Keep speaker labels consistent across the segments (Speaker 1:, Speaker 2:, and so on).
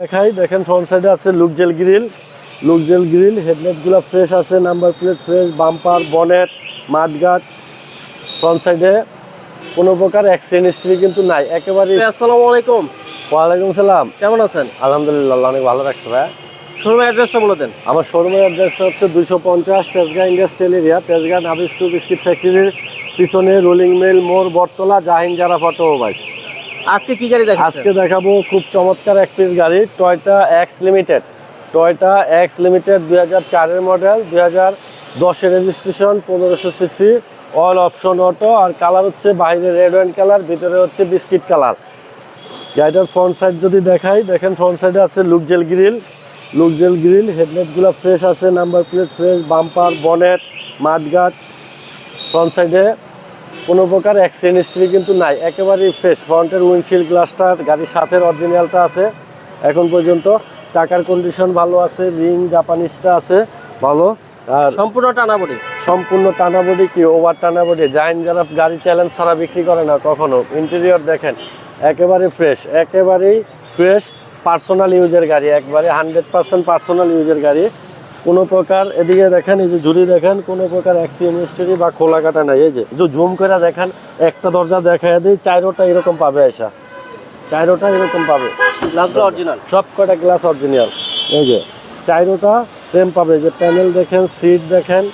Speaker 1: দেখাই দেখেন ফ্রন্ট সাইডে আছে লুকজেল গ্রিল লুকজেল গ্রিল হেডলাইটগুলো ফ্রেশ আছে number plate fresh bumper bonnet mudguard front সাইডে কোনো প্রকার অ্যাক্সিডেন্ট হিস্ট্রি কিন্তু নাই। একেবারে
Speaker 2: আসসালামু আলাইকুম।
Speaker 1: ওয়ালাইকুম সালাম।
Speaker 2: কেমন আছেন?
Speaker 1: আলহামদুলিল্লাহ অনেক ভালো রাখছে ভাই।
Speaker 2: শোরুমের অ্যাড্রেসটা বলে দেন।
Speaker 1: আমার শোরুমের অ্যাড্রেসটা হচ্ছে দুইশো পঞ্চাশ Tejgaon industrial area Tejgaon Nabisco biscuit ফ্যাক্টরির পিছনে রোলিং মিল মোড় বটতলা জাহিন জারা ফটোমোবাইলস
Speaker 2: আজকে কি গাড়ি দেখাচ্ছেন?
Speaker 1: আজকে দেখাবো খুব চমৎকার এক পিস গাড়ি Toyota X limited Toyota X limited দুই হাজার মডেল দুই হাজার দশের রেজিস্ট্রেশন পনেরোশো সিসি অল অপশন অটো আর কালার হচ্ছে বাইরে রেড ওয়াইন কালার ভিতরে হচ্ছে বিস্কিট কালার গাড়িটার ফ্রন্ট সাইড যদি দেখাই, দেখেন ফ্রন্ট সাইডে আছে লুকজেল গ্রিল লুকজেল গ্রিল হেডলাইটগুলো ফ্রেশ আছে number plate fresh bumper bonnet mudguard front সাইডে কোনো প্রকার অ্যাক্সিডেন্ট হিস্ট্রি কিন্তু নাই। একেবারেই ফ্রেশ ফ্রন্টের উইন্ডশিল্ড গ্লাসটা গাড়ির সাথে অরিজিনালটা আছে। এখন পর্যন্ত চাকার কন্ডিশন ভালো আছে রিং জাপানিজটা আছে ভালো। আর
Speaker 2: সম্পূর্ণ টানা বডি
Speaker 1: সম্পূর্ণ টানা বডি কি ওভার টানা বডি জাইন যারা গাড়ি চ্যালেঞ্জ ছাড়া বিক্রি করে না কখনো। ইন্টেরিয়র দেখেন একেবারে ফ্রেশ একেবারেই ফ্রেশ পার্সোনাল ইউজের গাড়ি একবারে হান্ড্রেড পার্সেন্ট পার্সোনাল ইউজের গাড়ি। কোনো প্রকার এদিকে দেখেন এই যে ঝুড়ি দেখেন কোনো প্রকার অ্যাক্সিডেন্ট হিস্ট্রি বা খোলা কাটা নাই। এই যে যে জুম করে দেখেন একটা দরজা দেখা দিই চাইরোটা এরকম পাবে এসা চাইরোটা এরকম পাবে।
Speaker 2: গ্লাসগুলো অরিজিনাল
Speaker 1: সব কটা গ্লাস অরিজিনাল এই যে চাইরোটা সেম পাবে। যে প্যানেল দেখেন সিট দেখেন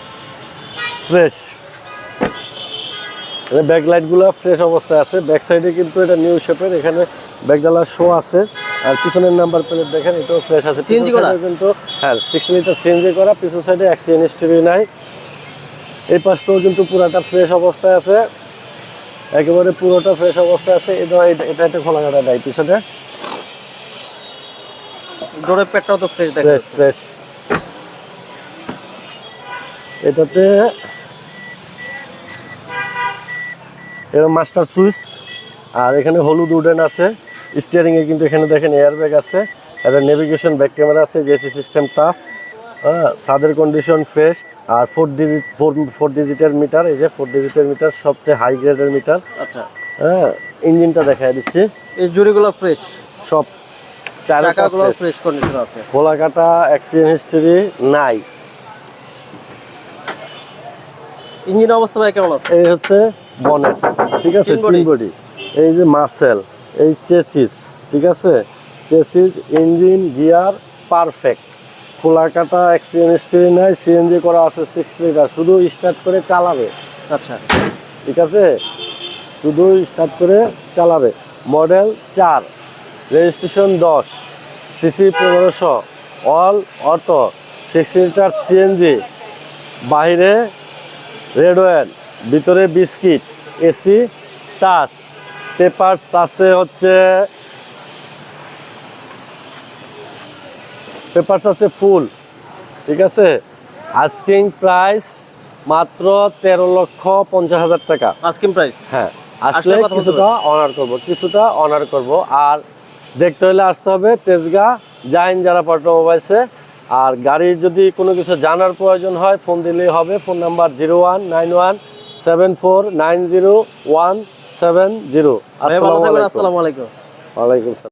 Speaker 1: ফ্রেশ ব্যাকলাইটগুলো ফ্রেশ অবস্থায় আছে। ব্যাক সাইডে কিন্তু এটা নিউ শেপের এখানে ব্যাকডালার শো আছে। আর পিছনের নাম্বার প্লেট দেখেন এটাও ফ্রেশ আছে। পিছন
Speaker 2: করা?
Speaker 1: কিন্তু হ্যাঁ সিক্স লিটার সিএনজি করা পিছন সাইডে অ্যাক্সিডেন্ট হিস্ট্রি নাই। এই পাশটাও কিন্তু পুরাটা ফ্রেশ অবস্থায় আছে। একেবারে পুরোটা ফ্রেশ অবস্থায় আছে। এটা এটা- একটা খোলা কাটা নাই পিছনে
Speaker 2: ডোরের পেটটাও তো ফ্রেশ দেখা
Speaker 1: ফ্রেশ ফ্রেশ এটাতে এটা মাস্টার সুইচ আর এখানে হলুদ উডেন আছে। স্টিয়ারিং এ কিন্তু এখানে দেখেন এয়ার ব্যাগ আছে এটা নেভিগেশন ব্যাক ক্যামেরা আছে জেসি সিস্টেম টাচ হ্যাঁ ছাদের কন্ডিশন ফ্রেশ আর ফোর ডিজিট ফোর ফোর ডিজিটের মিটার এই যে ফোর ডিজিটের মিটার সবচেয়ে হাই গ্রেডের মিটার
Speaker 2: আচ্ছা।
Speaker 1: হ্যাঁ ইঞ্জিনটা দেখাই দিচ্ছি।
Speaker 2: এই জুড়িগুলো ফ্রেশ
Speaker 1: সব
Speaker 2: চাকাগুলো ফ্রেশ কন্ডিশন আছে।
Speaker 1: খোলা কাটা অ্যাক্সিডেন্ট হিস্টরি নাই।
Speaker 2: ইঞ্জিন অবস্থা ভাই কেমন আছে?
Speaker 1: এই হচ্ছে বনেট ঠিক আছে? Tin body. এই যে মার্সেল। এই চেসিস ঠিক আছে? Chassis engine gear perfect. খোলা কাটা অ্যাক্সিডেন্ট হিস্টরি নাই সিএনজি করা আছে সিক্স লিটার শুধু স্টার্ট করে চালাবে।
Speaker 2: আচ্ছা।
Speaker 1: ঠিক আছে? শুধু স্টার্ট করে চালাবে। মডেল চার রেজিস্ট্রেশন দশ সিসি পনেরোশো all auto six litre CNG. বাইরে রেড ওয়েল ভিতরে বিস্কিট এসি টাচ। পেপারস আছে হচ্ছে পেপারস আছে ফুল ঠিক আছে? আস্কিং প্রাইস মাত্র তেরো লক্ষ পঞ্চাশ হাজার টাকা।
Speaker 2: আস্কিং প্রাইস
Speaker 1: হ্যাঁ
Speaker 2: আসলে
Speaker 1: কিছুটা অনার করব কিছুটা অনার করব। আর দেখতে হলে আসতে হবে তেজগা জাহিন যারা অটোমোবাইলসে আর গাড়ির যদি কোনো কিছু জানার প্রয়োজন হয় ফোন দিলেই হবে। Phone number zero one nine one seven four nine zero one seven zero আসসালামু আলাইকুম।
Speaker 2: আলাইকুম
Speaker 1: ওয়ালাইকুম